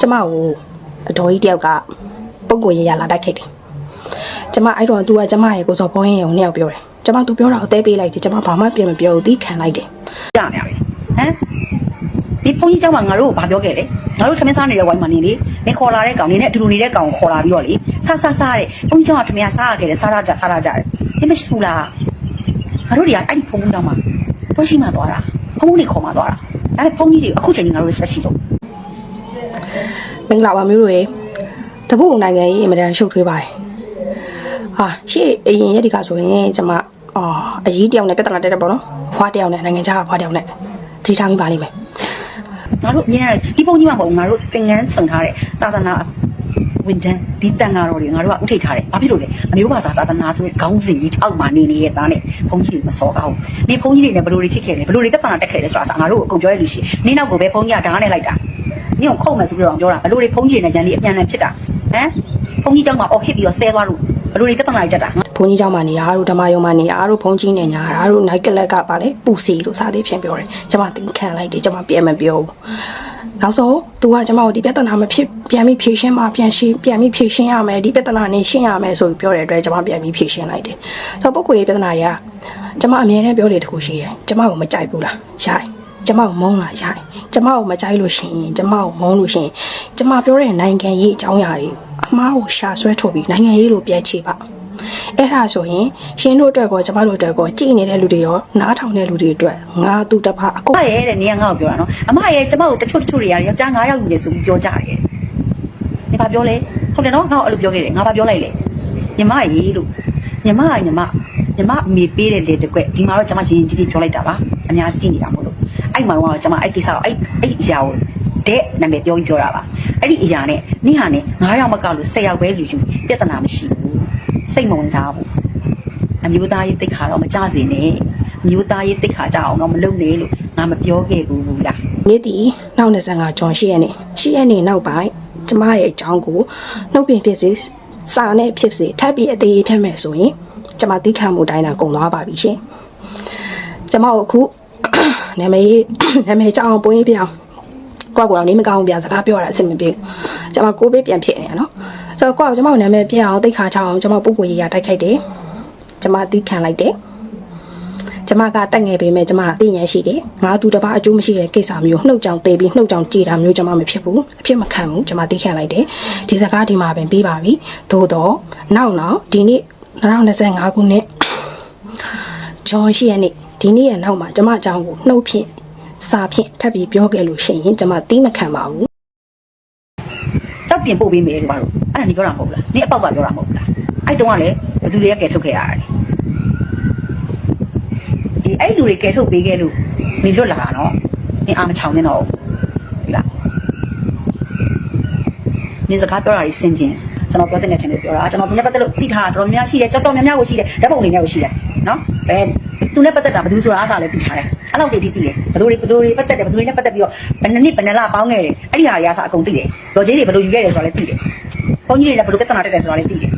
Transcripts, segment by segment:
ကျမကိုအတော်ကြီးတယောက်ကပုံကိုရရလာတိုက်ခိုက်တယ်ကျမအဲ့တော့သူကကျမရဲ့ကိုစော်ဖုံးရင်ကိုနှစ်ယောက်ပြောတယ်ကျမသူပြောတာကိုအသေးပေးလိုက်တယ်ကျမဘာမှပြင်မပြောဘူးသီးခံလိုက်တယ် ကြနေရပဲဟမ်ဒီဘုန်းကြီးเจ้าကငါတို့ကိုဘာပြောခဲ့လဲငါတို့ထမင်းစားနေတဲ့ဝိုင်းမှာနေလေနေခေါ်လာတဲ့ကောင်နေနဲ့အတူတူနေတဲ့ကောင်ကိုခေါ်လာပြီးတော့လေဆဆဆတဲ့ဘုန်းကြီးเจ้าကထမင်းစားရခဲ့တယ်စားရကြစားရကြတယ်ဒီမရှိဘူးလားငါတို့တွေကအဲ့ဒီဘုန်းကြီးเจ้าမှာဘုန်းရှိမှသွားတာဘုန်းကြီးတွေခေါ်မှသွားတာဒါပေမဲ့ဘုန်းကြီးတွေအခုချိန်ကြီးငါတို့ဆက်ရှိတော့ မင်္ဂလာပါမျိုးတို့ရေတပုတ်နိုင်ငံကြီးအင်မတန်ရှုပ်ထွေးပါတယ်ဟာရှေ့အရင်ရက်ဒီကဆိုရင်ကျမအော်အကြီးတယောက်နဲ့ပြဿနာတက်တယ်ပေါ့နော်ဖွားတယောက်နဲ့နိုင်ငံခြားကဖွားတယောက်နဲ့ကြီးထားမိပါလိမ့်မယ်ငါတို့အမြင်ရတယ်ဒီဘုန်းကြီးမှာမဟုတ်ဘူးငါတို့သင်ငန်းဆောင်ထားတဲ့သာသနာဝန်ထမ်းဒီတန်ဃာတော်တွေငါတို့ကဥထိတ်ထားတယ်ဘာဖြစ်လို့လဲအမျိုးဘာသာသာသနာဆိုတဲ့ခေါင်းစဉ်ကြီးအောက်မှာနေနေရဲ့သားနဲ့ဘုန်းကြီးတွေမစောကောင်းဘူးနေဘုန်းကြီးတွေနဲ့ဘယ်လိုတွေဖြစ်ခဲ့လဲဘယ်လိုတွေတက်တာတက်ခဲ့လဲဆိုတာငါတို့အကုန်ပြောရလို့ရှိရင်နေနောက်ကိုပဲဘုန်းကြီးကဓာတ်နဲ့လိုက်တာ ညုံခုတ်မယ်ဆိုပြီးတော့ပြောတာဘလို့တွေဖုန်းကြီးတွေနဲ့ရန်ဒီအပြန်အလှန်ဖြစ်တာဟမ်ဖုန်းကြီးကြောင့်မှအော်ဖြစ်ပြီးတော့ဆဲသွားလို့ဘလို့တွေပြဿနာတွေတက်တာဘုန်းကြီးကျောင်းမှာနေတာတို့ဓမ္မယုံမှာနေတာတို့ဘုန်းကြီးနေညာတို့ night club ကပါလေပူစီလို့စာလေးဖြင့်ပြောတယ်ကျွန်မသင်ခံလိုက်တယ်ကျွန်မပြန်မပြောဘူးနောက်ဆုံး तू ကကျွန်မကိုဒီပြဿနာမဖြစ်ပြန်ပြီးဖြေရှင်းပါပြန်ရှင်းပြန်ပြီးဖြေရှင်းရမယ်ဒီပြဿနာနဲ့ရှင်းရမယ်ဆိုပြီးပြောတဲ့အတွက်ကျွန်မပြန်ပြီးဖြေရှင်းလိုက်တယ်ဆိုတော့ပုဂ္ဂိုလ်ရေးပြဿနာတွေကကျွန်မအမြဲတမ်းပြောနေတခုရှိတယ်ကျွန်မကိုမကြိုက်ဘူးလားရတယ် ကျမကိုမုန်းလားရတယ်ကျမကိုမကြိုက်လို့ရှိရင်ကျမကိုမုန်းလို့ရှိရင်ကျမပြောတဲ့နိုင်ငံရေးအကြောင်းအရာတွေအမှားကိုရှာဆွဲထုတ်ပြီးနိုင်ငံရေးလိုပြန်ချေပါအဲ့ဒါဆိုရင်ရှင်တို့အတွက်ကောကျမတို့အတွက်ကောကြည်နေတဲ့လူတွေရောနားထောင်တဲ့လူတွေအတွက်ငါသူတစ်ဖက်အအကုန်မရဲ့တဲ့နေကငါ့ကိုပြောတာနော်အမရဲ့ကျမကိုတချို့တချို့တွေရတယ်ယောက်ျား9ယောက်ယူနေဆိုပြီးပြောကြတယ်နေဘာပြောလဲဟုတ်တယ်နော်ငါ့ကိုအဲ့လိုပြောခဲ့တယ်ငါဘာပြောလိုက်လဲညီမရေလို့ညီမကညီမညီမအမေပေးတဲ့လေတကွက်ဒီမှာတော့ကျမချင်းချင်းကြီးကြီးပြောလိုက်တာပါအများကြည့်နေတာမဟုတ်လို့ အဲ့မှာတော့ကျမအဲ့ကိစ္စကိုအဲ့အဲ့အရာကိုတဲ့နာမည်ပြောပြီးပြောတာပါအဲ့ဒီအရာနဲ့နိဟာနဲ့9ယောက်မကလို့10ယောက်ပဲယူယူပြဿနာမရှိဘူးစိတ်မဝင်စားဘူးအမျိုးသားရေးတိတ်ခါတော့မကြစေနဲ့အမျိုးသားရေးတိတ်ခါကြအောင်တော့မလုပ်နဲ့လို့ငါမပြောခဲ့ဘူးဘူးလားနေ့တီနောက်25ဂျွန်ရှိရနေရှိရနေနောက်ပိုင်းကျမရဲ့အကြောင်းကိုနှုတ်ပြင်ဖြစ်စေစာနဲ့ဖြစ်စေထပ်ပြီးအသေးဖြတ်မယ်ဆိုရင်ကျမသိခံမှုတိုင်းတာကုန်သွားပါပြီရှင်ကျမတို့အခု နာမည်နာမည်ကြောင်းပုံရေးပြအောင်ကိုယ့်ကိုယ်တော့နေမကောင်းဘူးဗျာစကားပြောတာအဆင်မပြေဘူးကျမကိုယ်ပဲပြန်ဖြစ်နေရနော်ဆိုတော့ကိုယ့်ကိုကျမကိုနာမည်ပြအောင်သိခါချအောင်ကျမပုဂ္ဂိုလ်ရေးရတိုက်ခိုက်တယ်ကျမသိခံလိုက်တယ်ကျမကတက်ငယ်ပေမဲ့ကျမအသိဉာဏ်ရှိတယ်။ငါသူတစ်ပါးအကျိုးမရှိတဲ့ကိစ္စမျိုးနှုတ်ကြောင်တေးပြီးနှုတ်ကြောင်ကြည်တာမျိုးကျမမဖြစ်ဘူး။အဖြစ်မခံဘူး။ကျမသိခံလိုက်တယ်။ဒီစကားဒီမှာပင်ပြီးပါပြီ။သို့တော့နောက်နောက်ဒီနေ့2025ခုနှစ်ဂျွန်ရှိရနေ့ ဒီနေ့ရဲ့နောက်မှာကျမအကြောင်းကိုနှုတ်ဖြင့်စာဖြင့်ထပ်ပြီးပြောခဲ့လို့ရှိရင်ကျမသိမခံပါဘူးတောက်ပြင်ပို့ပေးမယ်လို့ပါတော့အဲ့ဒါနေပြောတာမဟုတ်ဘူးလားနေအပေါက်ကပြောတာမဟုတ်ဘူးလားအဲ့တုန်းကလည်းဘယ်သူတွေကကယ်ထုတ်ခဲ့ရတယ်ဒီအဲ့လူတွေကယ်ထုတ်ပေးခဲ့လို့နေလွတ်လာတာနော်နေအာမချောင်နေတော့ဒီလားနေစကားပြောတာကြီးစင်ကျင် ကျွန်တော်ပြောတဲ့နေချင်းတွေပြောတာကျွန်တော်သူနဲ့ပတ်သက်လို့သိထားတာတော်တော်များများရှိတယ်တော်တော်များများကိုရှိတယ်ဓာတ်ပုံတွေနဲ့ကိုရှိတယ်နော်ဘယ်သူနဲ့ပတ်သက်တာဘယ်သူဆိုတာအားစားလဲသိထားတယ်အဲ့လောက်တည်းသိတယ်ဘယ်လိုတွေဘယ်လိုတွေပတ်သက်တယ်ဘယ်သူတွေနဲ့ပတ်သက်ပြီးတော့ဘယ်နှစ်နှစ်ဘယ်နှစ်လပေါင်းခဲ့တယ်အဲ့ဒီဟာတွေအားစားအကုန်သိတယ်ဒေါ်ကြီးတွေဘယ်လိုယူခဲ့တယ်ဆိုတာလည်းသိတယ်ဘုန်းကြီးတွေလည်းဘယ်လိုပြဿနာတက်တယ်ဆိုတာလည်းသိတယ်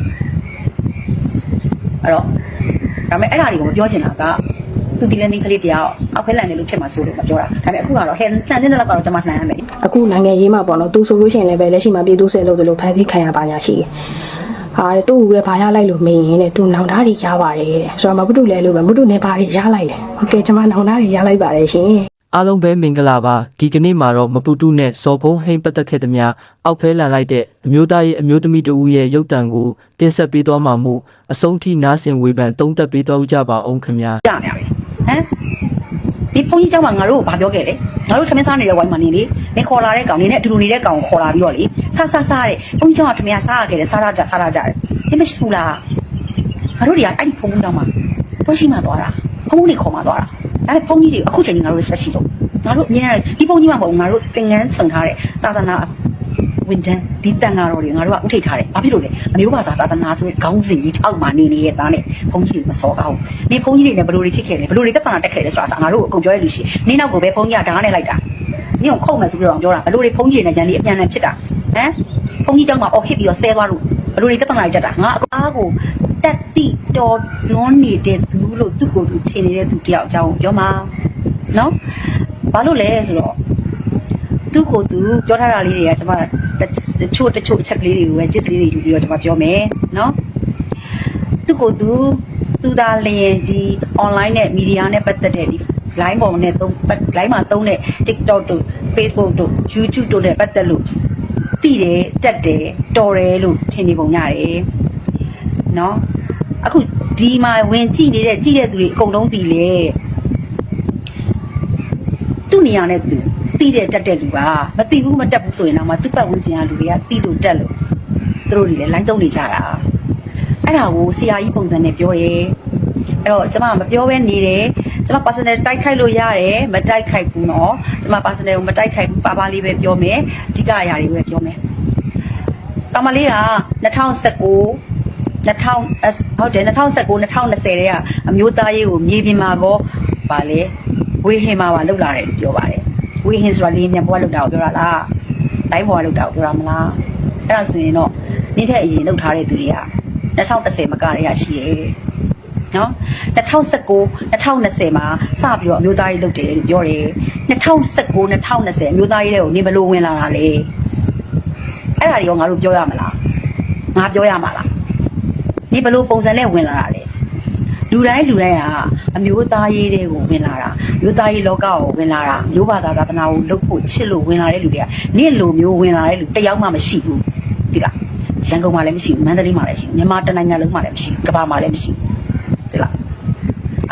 အဲ့တော့ဒါပေမဲ့အဲ့ဒါတွေကိုမပြောချင်တာက သူဒီလည်းမိန်းကလေးတယောက်အောက်ဖက်လန်နေလို့ဖြစ်မှာဆိုလို့မပြောတာဒါပေမဲ့အခုကတော့ဟဲ့ဆန်တဲ့လောက်ကတော့ကျွန်မလှမ်းရမယ်အခုနိုင်ငံရေးမှာပေါ့နော်သူဆိုလို့ရှိရင်လည်းပဲလက်ရှိမှာပြည်သူစစ်လို့လို့ဖန်ဆီးခံရပါညာရှိတယ်။ဟာတဲ့သူ့ကိုလည်းဘာရလိုက်လို့မင်းရင်တဲ့သူနောင်သားတွေရပါတယ်တဲ့။ဆိုတော့မပုတုလဲလို့ပဲမပုတုနေပါတွေရလိုက်တယ်။ဟုတ်ကဲ့ကျွန်မနောင်သားတွေရလိုက်ပါတယ်ရှင်။ အားလုံးပဲမင်္ဂလာပါဒီကနေ့မှာတော့မပူတူနဲ့ဇော်ဖုံးဟိမ့်ပတ်သက်ခဲ့သမျှအောက်ဖဲလန်လိုက်တဲ့အမျိုးသားရဲ့အမျိုးသမီးတို့ရဲ့ရုပ်တံကိုတင်ဆက်ပေးသွားမှာမို့အဆုံးထိနားဆင်ဝေဖန်သုံးသပ်ပေးသွားကြပါအောင်ခင်ဗျာ ကြနေရပဲဟမ်ဒီဘုန်းကြီးเจ้าကငါတို့ကိုဘာပြောခဲ့လဲငါတို့ထမင်းစားနေတဲ့ဝိုင်းမှာနေလေနေခေါ်လာတဲ့ကောင်နေနဲ့အတူတူနေတဲ့ကောင်ကိုခေါ်လာပြီးတော့လေဆဆဆတဲ့ဘုန်းကြီးเจ้าကထမင်းစားရခဲ့တယ်စားရကြစားရကြတယ်ဒီမရှိဘူးလားငါတို့တွေကအဲ့ဒီဘုန်းကြီးเจ้าမှာဘွရှိမှသွားတာဘုန်းကြီးတွေခေါ်မှသွားတာ ဒါပေမဲ့ဘုန်းကြီးတွေအခုချိန်ကြီးငါတို့ respect ရှိလို့ငါတို့အမြဲတမ်းဒီဘုန်းကြီးမှမဟုတ်ဘူးငါတို့သင်ငန်းဆောင်ထားတဲ့သာသနာဝင်တန်းဒီတန်ဃာတော်တွေငါတို့ကဥထိတ်ထားတယ်။ဘာဖြစ်လို့လဲ။အမျိုးဘာသာသာသနာဆိုတဲ့ခေါင်းစဉ်ကြီးထောက်မှနေနေရဲ့သားနဲ့ဘုန်းကြီးတွေမစောကောင်း။နေဘုန်းကြီးတွေနဲ့ဘလို့တွေထိခဲ့လဲ။ဘလို့တွေတက်တာတက်ခဲ့လဲဆိုတာငါတို့ကိုအကုန်ပြောရလို့ရှိရင်နေနောက်ကိုပဲဘုန်းကြီးကဓာတ်နဲ့လိုက်တာ။ညောင်ခုတ်မယ်ဆိုပြီးတော့ပြောတာဘလို့တွေဘုန်းကြီးတွေနဲ့ဂျန်ဒီအပြန်အလှန်ဖြစ်တာ။ဟမ်။ဘုန်းကြီးကြောင့်မှအော်ဖြစ်ပြီးတော့ဆဲသွားလို့ ဘယ်လိုတွေတက်တာတွေတက်တာငါအားကိုတက်တိတော်လွန်းနေတဲ့သူလို့သူ့ကိုယ်သူထင်နေတဲ့သူတယောက်အကြောင်းပြောမှာနော်ဘာလို့လဲဆိုတော့သူ့ကိုယ်သူပြောထားတာလေးတွေကကျွန်မတချို့တချို့အချက်ကလေးတွေကိုပဲကြစ်ကလေးတွေယူပြီးတော့ကျွန်မပြောမယ်နော်သူ့ကိုယ်သူသူသာလျင်ဒီ online နဲ့ media နဲ့ပတ်သက်တဲ့ဒီ line ပေါ်နဲ့သုံး line မှာသုံးတဲ့ TikTok တို့ Facebook တို့ YouTube တို့နဲ့ပတ်သက်လို့ သိတယ်တက်တယ်တော်တယ်လို့ထင်နေပုံရတယ်နော်အခုဒီမှာဝင်ကြည့်နေတဲ့ကြည့်တဲ့သူတွေအကုန်လုံးသိလေသူ့နေရာနဲ့သူသိတဲ့တက်တဲ့လူပါမသိဘူးမတက်ဘူးဆိုရင်တော့မှသူ့ပတ်ဝန်းကျင်ကလူတွေကသိလို့တက်လို့သူတို့တွေလည်း line သုံးနေကြတာအဲ့ဒါကိုဆရာကြီးပုံစံနဲ့ပြောတယ်အဲ့တော့ကျွန်မမပြောဘဲနေတယ် ကျွန်မ personal တိုက်ခိုက်လို့ရတယ်မတိုက်ခိုက်ဘူးเนาะကျွန်မ personal ကိုမတိုက်ခိုက်ဘူးပါပါလေးပဲပြောမယ်အဓိကအရာတွေပဲပြောမယ်ကမလေးက2019 2000အစဟုတ်တယ်2019 2020တည်းကအမျိုးသားရေးကိုမြေပြင်မှာကောဗာလေဝေဟင်မှာပါလောက်လာတယ်ပြောပါတယ်ဝေဟင်ဆိုတာလေးမြန်ဘွားလောက်တာကိုပြောတာလားတိုင်းဘွားလောက်တာကိုပြောတာမလားအဲ့ဒါဆိုရင်တော့နေ့ထက်အရင်လောက်ထားတဲ့သူတွေက2010မကတည်းကရှိတယ် နော်2019 2020မှာစပြီးတော့အမျိုးသားရေးလုပ်တယ်လို့ပြောတယ်2019 2020အမျိုးသားရေးတွေကိုနေဘလို့ဝင်လာတာလေအဲ့ဒါတွေရောငါတို့ပြောရမလားငါပြောရမှာလားဒီဘလို့ပုံစံနဲ့ဝင်လာတာလေလူတိုင်းလူတိုင်းကအမျိုးသားရေးတွေကိုဝင်လာတာမျိုးသားရေးလောကကိုဝင်လာတာမျိုးဘာသာသာသနာကိုလုပ်ဖို့ချစ်လို့ဝင်လာတဲ့လူတွေကနေ့လိုမျိုးဝင်လာတဲ့လူတယောက်မှမရှိဘူးဒီလားရန်ကုန်မှာလည်းမရှိဘူးမန္တလေးမှာလည်းမရှိဘူးမြန်မာတိုင်းနိုင်ငံလုံးမှာလည်းမရှိဘူးကမ္ဘာမှာလည်းမရှိဘူးဒီလား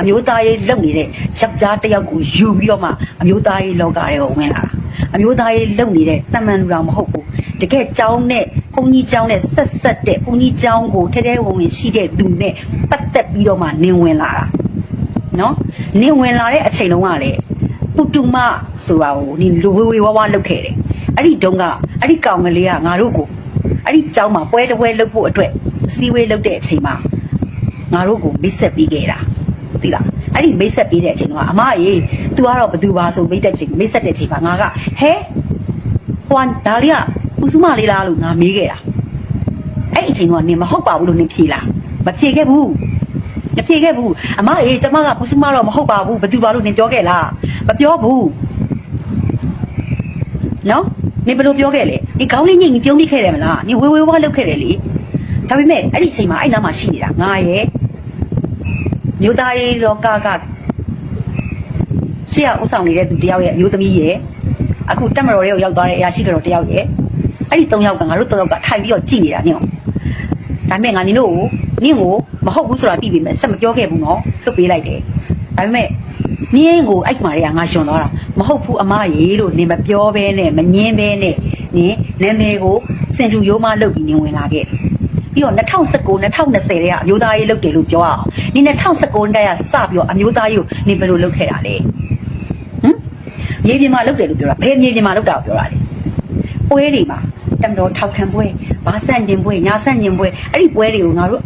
အမျိုးသားရေးလုပ်နေတဲ့ယောက်ျားတစ်ယောက်ကိုယူပြီးတော့မှအမျိုးသားရေးလောကတွေကိုဝင်လာတာအမျိုးသားရေးလုပ်နေတဲ့တမန်လူတော်မဟုတ်ဘူးတကယ်ကြောင်းနဲ့ဘုန်းကြီးကျောင်းနဲ့ဆက်ဆက်တဲ့ဘုန်းကြီးကျောင်းကိုထဲထဲဝင်ဝင်ရှိတဲ့သူနဲ့ပတ်သက်ပြီးတော့မှနင်ဝင်လာတာနော်နင်ဝင်လာတဲ့အချိန်တုန်းကလေပုတုမဆိုတာကိုနင်လူဝေဝေဝါးဝါလုပ်ခဲ့တယ်အဲ့ဒီတုန်းကအဲ့ဒီကောင်ကလေးကငါတို့ကိုအဲ့ဒီကျောင်းမှာပွဲတစ်ပွဲလုပ်ဖို့အတွက်အစည်းအဝေးလုပ်တဲ့အချိန်မှာငါတို့ကိုမိတ်ဆက်ပြီးခဲ့တာ သိလားအဲ့ဒီမိတ်ဆက်ပြီးတဲ့အချိန်တုန်းကအမကြီး तू ကတော့ဘသူပါဆိုမိတ်တဲ့ချိန်မိတ်ဆက်တဲ့ချိန်မှာငါကဟဲဟိုဒါလေးကဦးစုမလေးလားလို့ငါမေးခဲ့တာအဲ့ဒီအချိန်ကနင်မဟုတ်ပါဘူးလို့နင်ဖြေလားမဖြေခဲ့ဘူးမဖြေခဲ့ဘူးအမအေးကျမကဘူးစမတော့မဟုတ်ပါဘူးဘယ်သူပါလို့နင်ပြောခဲ့လားမပြောဘူးနော်နင်ဘယ်လိုပြောခဲ့လဲနင်ခေါင်းလေးညိတ်ပြီးပြုံးမိခဲ့တယ်မလားနင်ဝေဝေဝါလုပ်ခဲ့တယ်လေဒါပေမဲ့အဲ့ဒီအချိန်မှာအဲ့နားမှာရှိနေတာငါရဲ့ မြို့သားရေးလောကကရှေ့ကဥဆောင်နေတဲ့သူတယောက်ရဲ့အမျိုးသမီးရဲ့အခုတက်မတော်ရဲ့ရောက်သွားတဲ့အရာရှိကြော်တယောက်ရဲ့အဲ့ဒီ၃ယောက်ကငါတို့၃ယောက်ကထိုင်ပြီးတော့ကြည်နေတာညောဒါပေမဲ့ငါနင်တို့ကိုနင့်ကိုမဟုတ်ဘူးဆိုတာသိပြီမဲ့ဆက်မပြောခဲ့ဘူးနော်လွတ်ပေးလိုက်တယ်ဒါပေမဲ့နင်းကိုအဲ့မှာတွေကငါရှင်သွားတာမဟုတ်ဘူးအမရေလို့နင်မပြောဘဲနဲ့မငင်းဘဲနဲ့နင်နာမည်ကိုစင်တူရိုးမလုပ်ပြီးနင်ဝင်လာခဲ့ ပြီးတော့2019 2020တည်းကအမျိုးသားရေးလုပ်တယ်လို့ပြောအောင်နင်2019တည်းကစပြီးတော့အမျိုးသားရေးကိုနင်ဘယ်လိုလုပ်ခဲ့တာလဲဟမ်မြေပြင်မှာလုပ်တယ်လို့ပြောတာဘယ်မြေပြင်မှာလုပ်တာကိုပြောတာလဲပွဲတွေမှာတမတော်ထောက်ခံပွဲဘာဆန့်ကျင်ပွဲညာဆန့်ကျင်ပွဲအဲ့ဒီပွဲတွေကိုငါတို့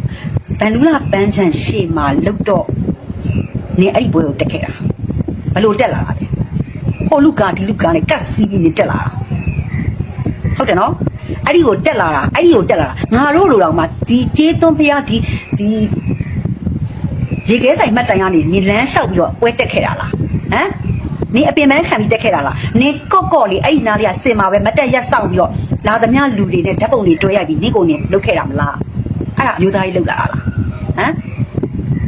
ဗန်လူလာပန်းချန်ရှေ့မှာလုတ်တော့နင်အဲ့ဒီပွဲကိုတက်ခဲ့တာဘယ်လိုတက်လာတာလဲဟိုလူကဒီလူကနဲ့ကတ်စီးပြီးနေတက်လာတာဟုတ်တယ်နော် အဲ့ဒီကိုတက်လာတာအဲ့ဒီကိုတက်လာတာငါတို့လိုတော့မှဒီကျေးသွန်းဖျားဒီဒီရေခဲဆိုင်မှတ်တိုင်ကနေနေလန်းလျှောက်ပြီးတော့ပွဲတက်ခဲ့တာလားဟမ်နေအပင်ပန်းခံပြီးတက်ခဲ့တာလားနေကော့ကော့လေးအဲ့ဒီနားလေးကစင်မှာပဲမတက်ရက်ဆောင်ပြီးတော့လာသမျှလူတွေနဲ့ဓာတ်ပုံတွေတွဲရိုက်ပြီးနေကုန်နေလုတ်ခဲ့တာမလားအဲ့ဒါအမျိုးသားကြီးလုတ်လာတာလားဟမ်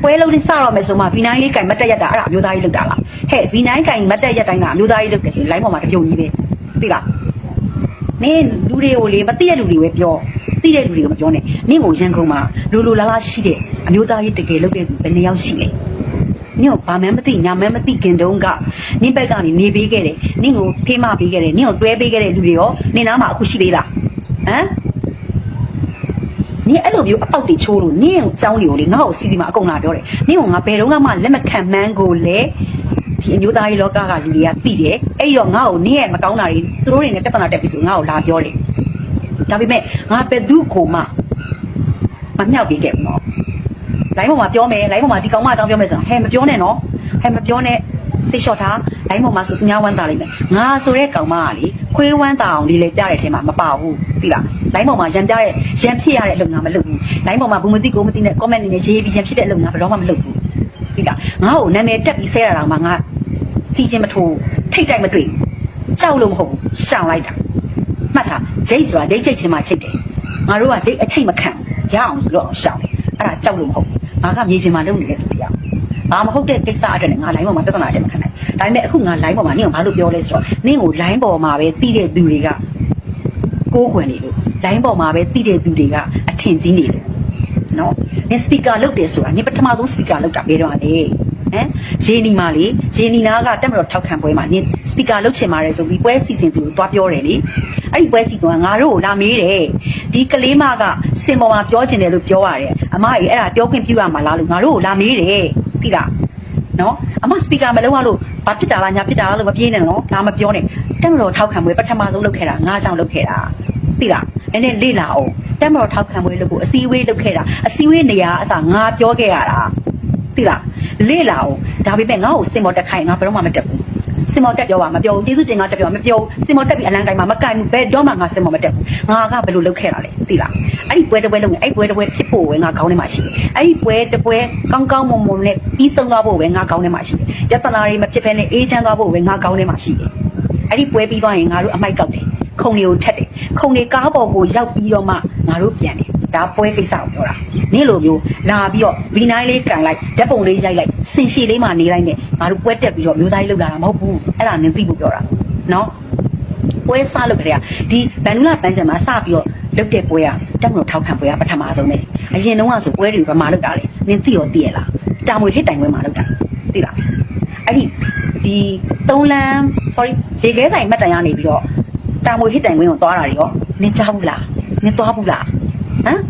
ပွဲလုံးလေးစတော့မယ်ဆိုမှ V9 လေးကင်မတက်ရက်တာအဲ့ဒါအမျိုးသားကြီးလုတ်တာလားဟဲ့ V9 ကင်မတက်ရက်တိုင်းကအမျိုးသားကြီးလုတ်တယ်ဆိုလိုင်းပေါ်မှာတပြုံကြီးပဲသိလား နေလူတွေကိုလေမသိတဲ့လူတွေပဲပြောသိတဲ့လူတွေကိုမပြောနဲ့နင့်ကိုရန်ကုန်မှာလူလူလာလာရှိတဲ့အမျိုးသားကြီးတကယ်လုတ်တဲ့သူဘယ်နှစ်ယောက်ရှိလဲနင့်ကိုဘာမှမသိညာမှမသိခင်တုန်းကနင့်ဘက်ကနေနေပေးခဲ့တယ်နင့်ကိုဖေးမပေးခဲ့တယ်နင့်ကိုတွဲပေးခဲ့တဲ့လူတွေရောနင့်နားမှာအခုရှိသေးလားဟမ်နင်အဲ့လိုမျိုးအပေါက်တွေချိုးလို့နင့်ရဲ့အကြောင်းတွေကိုလေငါ့ကိုစီစီမှာအကုန်လာပြောတယ်နင့်ကငါဘယ်တော့မှလက်မခံမှန်းကိုလေ ဒီအမျိုးသားရေးလောကကလူတွေကသိတယ်အဲ့ဒီတော့ငါ့ကိုနင့်ရဲ့မကောင်းတာတွေသူတို့တွေနဲ့ပြဿနာတက်ပြီးဆိုငါ့ကိုလာပြောတယ်ဒါပေမဲ့ငါဘယ်သူ့ကိုမှမမြောက်ပေးခဲ့ဘူးနော်လိုင်းပေါ်မှာပြောမယ်လိုင်းပေါ်မှာဒီကောင်မအကြောင်းပြောမယ်ဆိုတော့ဟဲ့မပြောနဲ့နော်ဟဲ့မပြောနဲ့စိတ်လျှော့ထားလိုင်းပေါ်မှာဆိုသူများဝမ်းသာလိမ့်မယ်ငါဆိုတဲ့ကောင်မကလေခွေးဝမ်းသာအောင်လေးလေပြတဲ့ထဲမှာမပါဘူးသိလားလိုင်းပေါ်မှာရံပြတဲ့ရံဖြစ်ရတဲ့အလုပ်ငါမလုပ်ဘူးလိုင်းပေါ်မှာဘူးမသိကိုမသိနဲ့ comment နေနဲ့ရေးပြီးရံဖြစ်တဲ့အလုပ်ငါဘယ်တော့မှမလုပ်ဘူး သိလားငါ့ကိုနာမည်တက်ပြီးဆဲရတာမှငါစီချင်းမထိုးထိတ်တိုက်မတွေ့ကြောက်လို့မဟုတ်ဘူးရှောင်လိုက်တာမှတ်ထားဂျိတ်ဆိုတာဂျိတ်ချိတ်ချင်းမှချိတ်တယ်ငါတို့ကဂျိတ်အချိတ်မခံဘူးရအောင်လို့အောင်ရှောင်တယ်အဲ့ဒါကြောက်လို့မဟုတ်ဘူးငါကမြေပြင်မှာလုပ်နေတဲ့သူတရားဘာမဟုတ်တဲ့ကိစ္စအတွက်နဲ့ငါ line ပေါ်မှာပြဿနာတက်မခံနိုင်ဒါပေမဲ့အခုငါ line ပေါ်မှာနင့်ကဘာလို့ပြောလဲဆိုတော့နင့်ကို line ပေါ်မှာပဲတီးတဲ့သူတွေကကိုးကွယ်နေလို့ line ပေါ်မှာပဲတီးတဲ့သူတွေကအထင်ကြီးနေလို့နော် နင်စပီကာလုပ်တယ်ဆိုတာနင်ပထမဆုံးစပီကာလုပ်တာဘယ်တော့လဲဟမ်ရေနီမာလေရေနီနာကတက်မတော်ထောက်ခံပွဲမှာနင်စပီကာလုပ်ချင်ပါတယ်ဆိုပြီးပွဲစီစဉ်သူကိုတွားပြောတယ်လေအဲ့ဒီပွဲစီစဉ်ကငါတို့ကိုလာမေးတယ်ဒီကလေးမကစင်ပေါ်မှာပြောချင်တယ်လို့ပြောရတယ်အမကြီးအဲ့ဒါပြောခွင့်ပြုရမှာလားလို့ငါတို့ကိုလာမေးတယ်သိလားနော်အမစပီကာမလုပ်ရလို့ဘာဖြစ်တာလားညာဖြစ်တာလားလို့မပြေးနဲ့နော်ဒါမပြောနဲ့တက်မတော်ထောက်ခံပွဲပထမဆုံးလုပ်ခဲ့တာငါးကြောင်လုပ်ခဲ့တာသိလား နည်းနည်းလေ့လာအောင်တက်မတော်ထောက်ခံပွဲလုပ်ဖို့အစည်းအဝေးလုပ်ခဲ့တာအစည်းအဝေးနေရာအစားငါပြောခဲ့ရတာသိလားလေ့လာအောင်ဒါပေမဲ့ငါ့ကိုစင်မော်တက်ခိုင်းငါဘယ်တော့မှမတက်ဘူးစင်မော်တက်ပြောပါမပြောဘူးကျေးဇူးတင်ငါတက်ပြောမပြောဘူးစင်မော်တက်ပြီးအလံကိုင်းမှာမကိုင်းဘူးဘယ်တော့မှငါစင်မော်မတက်ဘူးငါကဘယ်လိုလုပ်ခဲ့တာလဲသိလားအဲ့ဒီပွဲတစ်ပွဲလုံးနဲ့အဲ့ပွဲတစ်ပွဲဖြစ်ဖို့ပဲငါခေါင်းထဲမှာရှိတယ်အဲ့ဒီပွဲတစ်ပွဲကောင်းကောင်းမွန်မွန်နဲ့ပြီးဆုံးသွားဖို့ပဲငါခေါင်းထဲမှာရှိတယ်ပြဿနာတွေမဖြစ်ဘဲနဲ့အေးချမ်းသွားဖို့ပဲငါခေါင်းထဲမှာရှိတယ်အဲ့ဒီပွဲပြီးသွားရင်ငါတို့အမိုက်ကောက်တယ် ခုံတွေကိုထက်တယ်ခုံတွေကားပေါ်ကိုရောက်ပြီးတော့မှငါတို့ပြန်တယ်ဒါပွဲကိစ္စကိုပြောတာနင့်လိုမျိုးလာပြီးတော့ V9 လေးကန်လိုက်ဓာတ်ပုံလေးရိုက်လိုက်စင်ရှည်လေးမှနေလိုက်နဲ့ငါတို့ပွဲတက်ပြီးတော့မျိုးသားကြီးလောက်လာတာမဟုတ်ဘူးအဲ့ဒါနင်သိဖို့ပြောတာနော်ပွဲစလုပ်ကြတဲ့ဒီဗန်နူလာပန်းချံမှာစပြီးတော့လုပ်တဲ့ပွဲကတက်မလို့ထောက်ခံပွဲကပထမဆုံးပဲအရင်တုန်းကဆိုပွဲတွေဗမာလုပ်တာလေနင်သိရောသိရလားတာမွေဟစ်တိုင်ပွဲမှာလုပ်တာသိလားအဲ့ဒီဒီသုံးလမ်း sorry ရေခဲဆိုင်မှတ်တိုင်ရနေပြီးတော့ တာမွေဟစ်တိုင်ပွဲကိုသွားတာတွေရောနင်ကြားဘူးလားနင်သွားဘူးလားဟမ်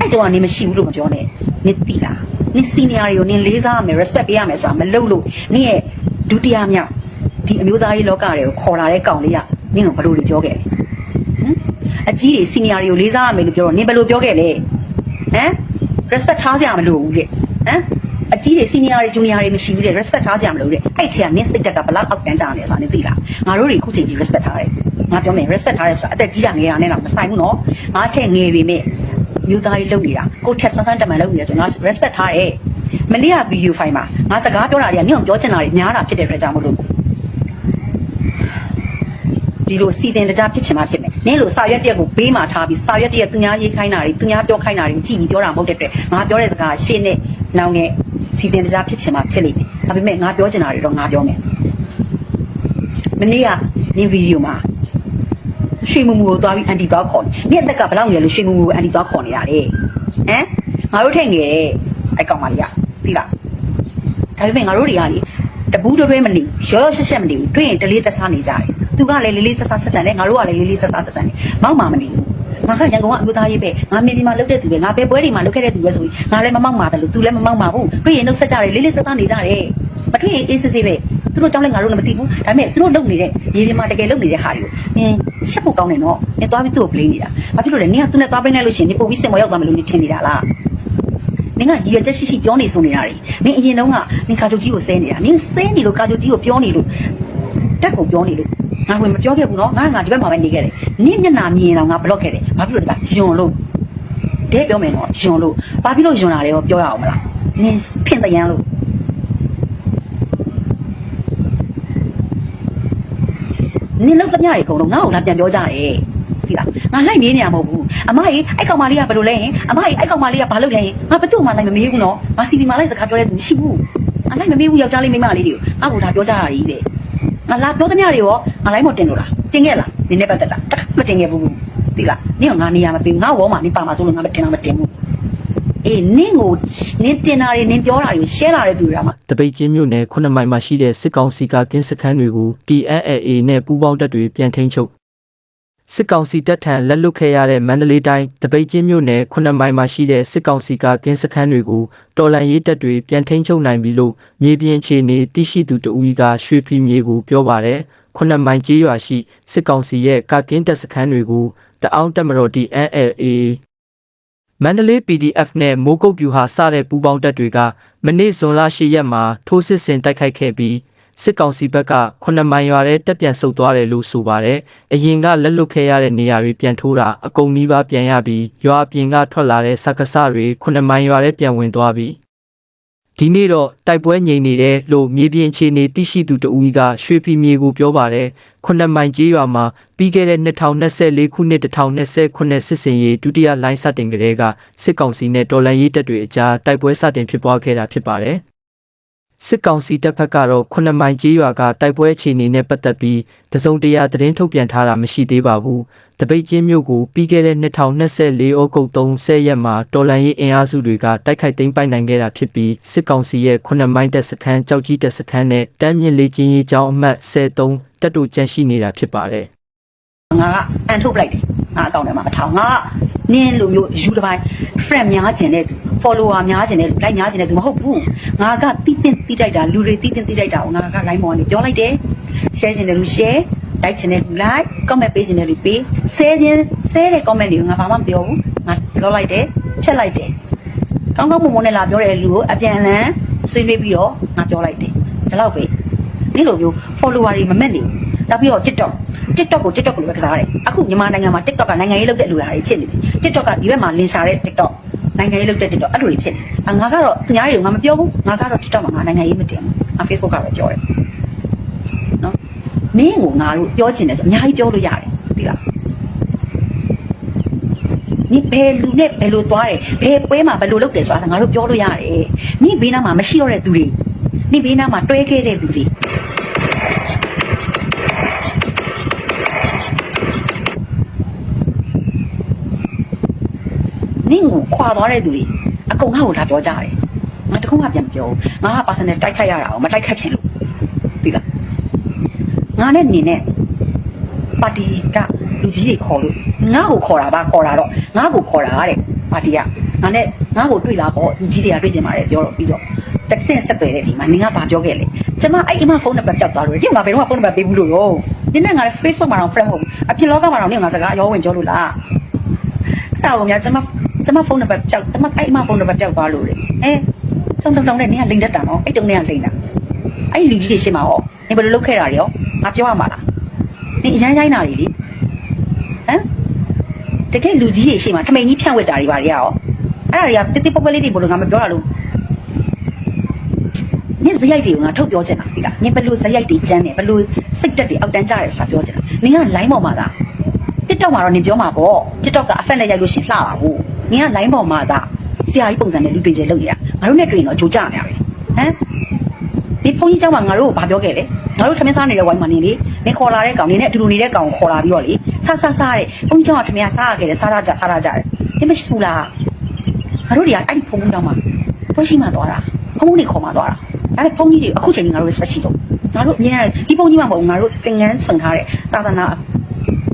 အဲ့တော့ကနေမရှိဘူးလို့မပြောနဲ့နင်သိလားနင် senior တွေကိုနင်လေးစားရမယ် respect ပေးရမယ်ဆိုတာမလုပ်လို့နင်ရဲ့ဒုတိယမြောက်ဒီအမျိုးသားရေးလောကတွေကိုခေါ်လာတဲ့ကောင်လေးကနင်ကဘယ်လိုတွေပြောခဲ့လဲဟမ်အကြီးတွေ senior တွေကိုလေးစားရမယ်လို့ပြောတော့နင်ဘယ်လိုပြောခဲ့လဲဟမ် respect ထားကြမလို့ဘူးလေဟမ်အကြီးတွေ senior တွေ junior တွေမရှိဘူးလေ respect ထားကြမလို့လေအဲ့ထဲကနင်စိတ်တက်ကဘလောက်အောက်တန်းကြလဲဆိုတာနင်သိလားငါတို့တွေအခုချိန်ကြီး respect ထားတယ် ငါပြောမယ် respect ထားရဲဆိုတာအသက်ကြီးတာငယ်တာနဲ့တော့မဆိုင်ဘူးနော်ငါချက်ငယ်ပေမဲ့မြို့သားကြီးလုပ်နေတာကိုထက်ဆန်းဆန်းတမန်လုပ်နေတယ်ဆိုငါ respect ထားတယ်မနေ့က video file မှာငါစကားပြောတာတွေကနင့်အောင်ပြောချင်တာတွေများတာဖြစ်တဲ့အတွက်ကြောင့်မလို့ဒီလိုစီစဉ်တကြဖြစ်ချင်မှဖြစ်မယ်။နင်းလိုစာရွက်ပြက်ကိုဘေးမှာထားပြီးစာရွက်ပြက်သူများရေးခိုင်းတာတွေသူများပြောခိုင်းတာတွေကိုကြည့်ပြီးပြောတာမဟုတ်တဲ့အတွက်ငါပြောတဲ့စကားရှင်းနဲ့နောင်နဲ့စီစဉ်တကြဖြစ်ချင်မှဖြစ်လိမ့်မယ်။ဒါပေမဲ့ငါပြောချင်တာတွေတော့ငါပြောမယ်။မနေ့ကနင်းဗီဒီယိုမှာ ရွှေမူမူကိုသွားပြီးအန်တီသွားခေါ်နေ။နင့်အသက်ကဘယ်လောက်ငယ်လို့ရွှေမူမူကိုအန်တီသွားခေါ်နေတာလေ။ဟမ်ငါတို့ထက်ငယ်တဲ့အဲ့ကောင်မလေးကသိလား။ဒါပေမဲ့ငါတို့တွေကလေတပူးတတွဲမနေဘူးရောရောရှက်ရှက်မနေဘူးတွေ့ရင်တလေးသက်စားနေကြတယ်သူကလည်းလေးလေးဆက်ဆက်ဆက်တန်တယ်ငါတို့ကလည်းလေးလေးဆက်ဆက်ဆက်တန်တယ်မောက်မှမနေဘူးငါကရန်ကုန်ကအမျိုးသားရေးပဲငါမြင်မြင်မှလုပ်တဲ့သူပဲငါပဲပွဲတွေမှာလုပ်ခဲ့တဲ့သူပဲဆိုပြီးငါလည်းမမောက်မှာတယ်လို့သူလည်းမမောက်မှာဘူးတွေ့ရင်နှုတ်ဆက်ကြတယ်လေးလေးဆက်ဆက်နေကြတယ်မတွေ့ရင်အေးစစ်စစ်ပဲသူတို့ကြောင့်လည်းငါတို့လည်းမသိဘူးဒါပေမဲ့သူတို့လုပ်နေတဲ့ရေပြင်မှာတကယ်လုပ်နေတဲ့ဟာတွေကိုနင် ရှက်ဖို့ကောင်းတယ်နော်နင်သွားပြီးသူ့ကို blame နေတာဘာဖြစ်လို့လဲနင်ကသူနဲ့သွားပေးနေလို့ရှိရင်နင်ပို့ပြီးစင်မရောက်သွားမယ်လို့နင်ထင်နေတာလားနင်ကရည်ရွယ်ချက်ရှိရှိပြောနေဆိုနေတာလေနင်အရင်တုန်းကနင်ကာချုပ်ကြီးကိုဆဲနေတာနင်ဆဲနေလို့ကာချုပ်ကြီးကိုပြောနေလို့တက်ကိုပြောနေလို့ငါဝင်မပြောခဲ့ဘူးနော်ငါငါဒီဘက်မှာပဲနေခဲ့တယ်နင်မျက်နှာမြင်တော့ငါဘလော့ခဲ့တယ်ဘာဖြစ်လို့လဲယွန်လို့တဲ့ပြောမယ်နော်ယွန်လို့ဘာဖြစ်လို့ယွန်လာလဲရောပြောရအောင်မလားနင်ဖင်တရန်လို့ နင်လောက်သမျှတွေအကုန်လုံးငါ့ကိုလာပြန်ပြောကြတယ်ဒီလားငါလိုက်နေနေရမဟုတ်ဘူးအမကြီးအဲ့ကောင်မလေးကဘယ်လိုလဲရင်အမကြီးအဲ့ကောင်မလေးကဘာလုပ်လဲရင်ငါဘယ်သူ့မှလိုက်မမေးဘူးနော်ငါစီပီမှာလိုက်စကားပြောတဲ့သူမရှိဘူးငါလိုက်မမေးဘူးယောက်ျားလေးမိန်းမလေးတွေကိုငါ့ကိုဒါပြောကြတာကြီးပဲငါလာပြောသမျှတွေရောငါလိုက်မတင်လို့လားတင်ခဲ့လားနင်းနဲ့ပတ်သက်တာတခါမတင်ခဲ့ဘူးဒီလားနင်ကငါနေရမပေးငါဝေါ်မှာနင်ပါမှာဆိုလို့ငါမတင်တော့မတင်ဘူး အေးနင်ကိုနင်တင်တာတွေနင်ပြောတာတွေ share တာတွေသူတွေကမှတပိတ်ချင်းမြို့နယ်ခုနှစ်မိုင်မှာရှိတဲ့စစ်ကောင်စီကကင်းစခန်းတွေကို TNLA နဲ့ပူးပေါင်းတပ်တွေပြန်ထိန်းချုပ်စစ်ကောင်စီတပ်ထံလက်လွတ်ခဲ့ရတဲ့မန္တလေးတိုင်းတပိတ်ချင်းမြို့နယ်ခုနှစ်မိုင်မှာရှိတဲ့စစ်ကောင်စီကကင်းစခန်းတွေကိုတော်လန်ရေးတပ်တွေပြန်ထိန်းချုပ်နိုင်ပြီလို့မြေပြင်ခြေနေတိရှိသူတဦးကရွှေဖီမြေကိုပြောပါတယ်ခုနှစ်မိုင်ကျေးရွာရှိစစ်ကောင်စီရဲ့ကကင်းတပ်စခန်းတွေကိုတအောင်းတပ်မတော် TNLA မန္တလေး PDF နဲ့မိုးကုတ်ပြူဟာစတဲ့ပူးပေါင်းတပ်တွေကမနေ့ဇွန်လ10ရက်မှာထိုးစစ်ဆင်တိုက်ခိုက်ခဲ့ပြီးစစ်ကောင်စီဘက်က9မိုင်ရွာတဲ့တက်ပြန်ဆုတ်သွားတယ်လို့ဆိုပါတယ်။အရင်ကလက်လွတ်ခဲ့ရတဲ့နေရာတွေပြန်ထိုးတာအကုန်နီးပါးပြန်ရပြီးရွာအပြင်ကထွက်လာတဲ့စက္ကစတွေ9မိုင်ရွာတဲ့ပြန်ဝင်သွားပြီး ဒီနေ့တော့တိုက်ပွဲငြိမ်နေတယ်လို့မြေပြင်အခြေအနေသိရှိသူတဦးကရွှေဖီမြေကိုပြောပါတယ်ခုနှစ်မိုင်ကြီးရွာမှာပြီးခဲ့တဲ့2024ခုနှစ်2029စစ်စင်ရေးဒုတိယလိုင်းစတင်ကလေးကစစ်ကောင်စီနဲ့တော်လှန်ရေးတပ်တွေအကြားတိုက်ပွဲစတင်ဖြစ်ပွားခဲ့တာဖြစ်ပါတယ်စစ်ကောင်စီတပ်ဖက်ကတော့ခုနှစ်မိုင်ကြီးရွာကတိုက်ပွဲအခြေအနေနဲ့ပတ်သက်ပြီးတစုံတရာသတင်းထုတ်ပြန်ထားတာမရှိသေးပါဘူး တပိတ်ချင်းမြို့ကိုပြီးခဲ့တဲ့2024ဩဂုတ်30ရက်မှာတော်လန်ရေးအင်အားစုတွေကတိုက်ခိုက်သိမ်းပိုက်နိုင်ခဲ့တာဖြစ်ပြီးစစ်ကောင်စီရဲ့ခုနှစ်မိုင်တပ်စခန်းကြောက်ကြီးတပ်စခန်းနဲ့တမ်းမြင့်လေးချင်းရေးကျောင်းအမှတ်73တပ်တို့ကျန်ရှိနေတာဖြစ်ပါတယ်ငါကအန်ထုတ်ပလိုက်တယ်ငါအကောင့်ထဲမှာမထောင်ငါကနင်းလိုမျိုးယူတစ်ပိုင်း friend များကျင်တဲ့ follower များကျင်တဲ့ like များကျင်တဲ့သူမဟုတ်ဘူးငါကတီးတင်တီးတိုက်တာလူတွေတီးတင်တီးတိုက်တာကိုငါက line ပေါ်ကနေပြောလိုက်တယ် share ကျင်တဲ့လူ share like ကျင်တဲ့လူ like comment ပေးကျင်တဲ့လူပေး share ကျင် share တဲ့ comment တွေကိုငါဘာမှမပြောဘူးငါပြောလိုက်တယ်ချက်လိုက်တယ်ကောင်းကောင်းမွန်မွန်နဲ့လာပြောတဲ့လူကိုအပြန်အလှန်ဆွေးနွေးပြီးတော့ငါပြောလိုက်တယ်ဒီလောက်ပဲဒီလိုမျိုး follower တွေမမက်နေဘူးနောက်ပြီးတော့ TikTok TikTok ကို TikTok ကိုလည်းကစားတယ်အခုမြန်မာနိုင်ငံမှာ TikTok ကနိုင်ငံရေးလုပ်တဲ့လူတွေဟာဖြစ်နေတယ် TikTok ကဒီဘက်မှာလင်ရှာတဲ့ TikTok နိုင်ငံရေးလုပ်တဲ့ TikTok အဲ့လိုတွေဖြစ်နေအငါကတော့သူများတွေကိုငါမပြောဘူးငါကတော့ TikTok မှာငါနိုင်ငံရေးမတင်ဘူးငါ Facebook ကတော့ပြောတယ်နော် မင်းကိုငါတို့ပြောချင်တယ်ဆိုအများကြီးပြောလို့ရတယ်သိလားနိဘယ်လူနဲ့ဘယ်လိုသွားတယ်ဘယ်ပွဲမှာဘယ်လိုလုပ်တယ်ဆိုတာငါတို့ပြောလို့ရတယ်နိဘေးနားမှာမရှိတော့တဲ့သူတွေနိဘေးနားမှာတွဲခဲ့တဲ့သူတွေနင့်ကိုခွာသွားတဲ့သူတွေအကုန်ငါ့ကိုလာပြောကြတယ်ငါတခုမှပြန်မပြောဘူးငါက personal တိုက်ခိုက်ရတာကိုမတိုက်ခတ်ချင်လို့သိလား ငါနဲ့နေနဲ့ပါတီကလူကြီးတွေခေါ်လို့ငါ့ကိုခေါ်တာပါခေါ်တာတော့ငါ့ကိုခေါ်တာတဲ့ပါတီကငါနဲ့ငါ့ကိုတွေ့လာပေါ့လူကြီးတွေကတွေ့ကြမှာတယ်ပြောတော့ပြီးတော့တက်ဆင့်ဆက်သွယ်တဲ့အချိန်မှာနင်ကဘာပြောခဲ့လဲကျမအဲ့အမဖုန်းနံပါတ်ပြောက်သွားလို့ဒီငါဘယ်တော့မှဖုန်းနံပါတ်ပေးဘူးလို့ရောနင်နဲ့ငါလည်း Facebook မှာတော့ friend မဟုတ်ဘူးအပြင်လောကမှာတော့နင်ကငါစကားရောဝင်ပြောလို့လားအဲ့ဒါကိုများကျမကျမဖုန်းနံပါတ်ပြောက်ကျမအဲ့အမဖုန်းနံပါတ်ပြောက်သွားလို့လေအဲစုံတုံတုံနဲ့နင်ကလိန်တတ်တာနော်အဲ့တုံနဲ့ကလိန်တာအဲ့လူကြီးတွေရှင်းမှာဟော နင်ဘယ်လိုလုပ်ခဲ့တာတွေရောငါပြောရမှာလားနင်အရမ်းရိုင်းတာတွေလေဟမ်တကယ်လူကြီးတွေရှင်းမှာထမိန်ကြီးဖြန့်ဝက်တာတွေပါတွေရောအဲ့ဒါတွေကတိတိပပလေးတွေဘလို့ငါမပြောရလို့နင်ဇယိုက်တွေကိုငါထုတ်ပြောချင်တာဒီလားနင်ဘယ်လိုဇယိုက်တွေကျန်းတယ်ဘယ်လိုစိတ်တက်တွေအောက်တန်းကြတယ်ဆိုတာပြောချင်တာနင်က line ပေါ်မှာသာ TikTok မှာတော့နင်ပြောမှာပေါ့ TikTok ကအဖက်နဲ့ရိုက်လို့ရှရင်လှတာဘူးနင်က line ပေါ်မှာသာဆရာကြီးပုံစံနဲ့လူတွေကျလုပ်နေတာငါတို့နဲ့တွေ့ရင်တော့ကြိုကြနေရတယ်ဟမ်ဒီဖုန်းကြီးเจ้าမှာငါတို့ကိုဘာပြောခဲ့လဲ ငါတို့ထမင်းစားနေတဲ့ဝိုင်းမှာနေလေနေခေါ်လာတဲ့ကောင်နေနဲ့အတူတူနေတဲ့ကောင်ကိုခေါ်လာပြီးတော့လေဆဆဆတဲ့ဘုန်းကြီးကထမင်းစားရခဲ့တယ်စားရကြစားရကြတယ်ဒီမရှိဘူးလားငါတို့တွေကအဲ့ဒီဖုန်းကြီးတော့မှဖွင့်ရှိမှသွားတာဖုန်းကြီးခေါ်မှသွားတာဒါပေမဲ့ဖုန်းကြီးတွေအခုချိန်ကြီးငါတို့ respect ရှိတော့ငါတို့အမြင်ရဒီဖုန်းကြီးမှမဟုတ်ငါတို့သင်ငန်းဆုံထားတဲ့သာသနာ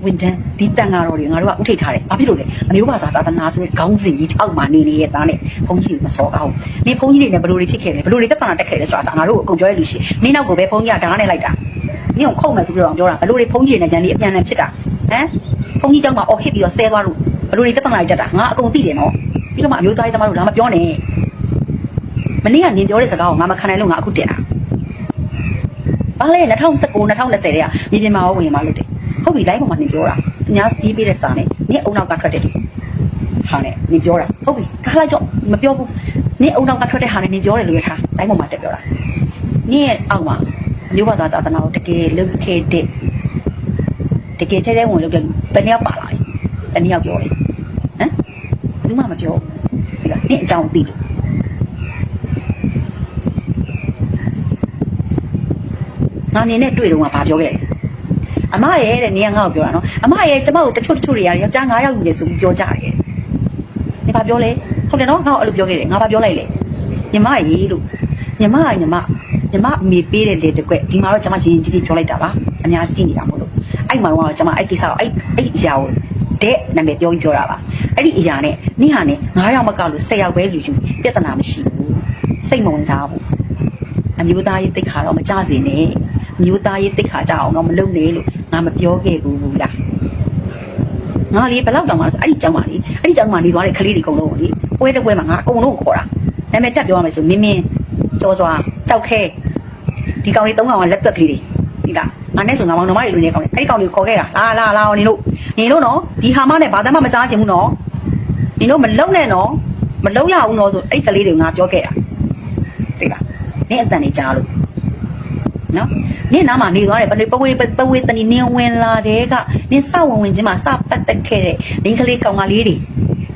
ဝန်ထမ်းဒီတန်ဃာတော်တွေငါတို့ကဥထိတ်ထားတယ်ဘာဖြစ်လို့လဲအမျိုးဘာသာသာသနာဆိုတဲ့ခေါင်းစဉ်ကြီးအောက်မှာနေနေရဲ့သားနဲ့ဘုန်းကြီးတွေမစောအောင်နေဘုန်းကြီးတွေနဲ့ဘယ်လိုတွေဖြစ်ခဲ့လဲဘယ်လိုတွေတက်တာတက်ခဲ့လဲဆိုတာငါတို့အကုန်ပြောရလို့ရှိရင်မင်းနောက်ကိုပဲဘုန်းကြီးကဓာတ်နဲ့လိုက်တာမင်းကိုခုတ်မယ်ဆိုပြီးတော့ပြောတာဘယ်လိုတွေဘုန်းကြီးတွေနဲ့ဂျန်ဒီအပြန်အလှန်ဖြစ်တာဟမ်ဘုန်းကြီးเจ้าမှာအော်ဟစ်ပြီးတော့ဆဲသွားလို့ဘယ်လိုတွေတက်တာတွေတက်တာငါအကုန်သိတယ်နော်ပြီးတော့မှအမျိုးသားရေးသမားတို့လာမပြောနဲ့မနေ့ကနင်ပြောတဲ့စကားကိုငါမခံနိုင်လို့ငါအခုတက်တာဘာလဲ2019 2020တည်းကမြေပြင်မှာရောဝင်မှာလို့တယ် ဟုတ်ပြီ live ပေါ်မှာနေပြောတာသူများစီးပေးတဲ့စာနဲ့နင်အုံနောက်ကထွက်တဲ့ဟာနဲ့နင်ပြောတာဟုတ်ပြီထားလိုက်တော့မပြောဘူးနင်အုံနောက်ကထွက်တဲ့ဟာနဲ့နင်ပြောတယ်လို့ရထား live ပေါ်မှာတက်ပြောတာနင်ရဲ့အောက်မှာမျိုးဘာသာသာသနာကိုတကယ်လုပ်ခဲ့တဲ့တကယ်ထဲထဲဝင်လုပ်တဲ့လူဘယ်နှစ်ယောက်ပါလာလဲဘယ်နှစ်ယောက်ပြောလဲဟမ်ဘယ်သူမှမပြောဘူးဒီကနင်အကြောင်းသိလို့ငါနေနဲ့တွေ့တော့ငါဘာပြောခဲ့လဲ အမရဲ့တဲ့နေကငါ့ကိုပြောတာနော်အမရဲ့ကျမကိုတချို့တချို့တွေကယောက်ျား9ယောက်ယူနေဆိုပြီးပြောကြတယ်နေဘာပြောလဲဟုတ်တယ်နော်ငါ့ကိုအဲ့လိုပြောခဲ့တယ်ငါဘာပြောလိုက်လဲညီမရေလို့ညီမကညီမညီမအမေပေးတဲ့လေတကွက်ဒီမှာတော့ကျမချင်းချင်းကြီးပြောလိုက်တာပါအများကြီးနေတာမို့လို့အဲ့မှာတော့ကျမအဲ့ကိစ္စကိုအဲ့အဲ့အရာကိုတဲ့နာမည်ပြောပြီးပြောတာပါအဲ့ဒီအရာနဲ့နိဟာနဲ့9ယောက်မကလို့10ယောက်ပဲလူယူပြဿနာမရှိဘူးစိတ်မဝင်စားဘူးအမျိုးသားရေးတိတ်ခါတော့မကြစေနဲ့အမျိုးသားရေးတိတ်ခါကြအောင်တော့မလုပ်နဲ့လို့ ငါမပြောခဲ့ဘူးဘူးလားငါလေဘယ်လောက်တောင်မှလဲဆိုအဲ့ဒီကျောင်းမှာလေအဲ့ဒီကျောင်းမှာနေသွားတဲ့ကလေးတွေအကုန်လုံးကိုလေပွဲတစ်ပွဲမှာငါအကုန်လုံးကိုခေါ်တာနာမည်တက်ပြောရမယ်ဆိုမင်းမင်းကျော်စွာတောက်ခဲဒီကောင်လေးသုံးကောင်ကလက်သွက်ကလေးတွေဒီလားငါနဲ့ဆိုငါမောင်နှမတွေလူနေကောင်လေးအဲ့ဒီကောင်လေးကိုခေါ်ခဲ့တာလာလာလာနေလို့နေလို့နော်ဒီဟာမနဲ့ဘာသာမှမကြားချင်ဘူးနော်နေလို့မလုံနဲ့နော်မလုံရဘူးနော်ဆိုအဲ့ကလေးတွေကိုငါပြောခဲ့တာနင်းအတန်နေကြားလို့ နော်နင်းနားမှာနေသွားတယ်ပဝေပဝေတနီနင်းဝင်လာတဲ့ကနင်းစဝင်ဝင်ချင်းမှာစပတ်သက်ခဲ့တဲ့နင်းကလေးကောင်မလေးတွေ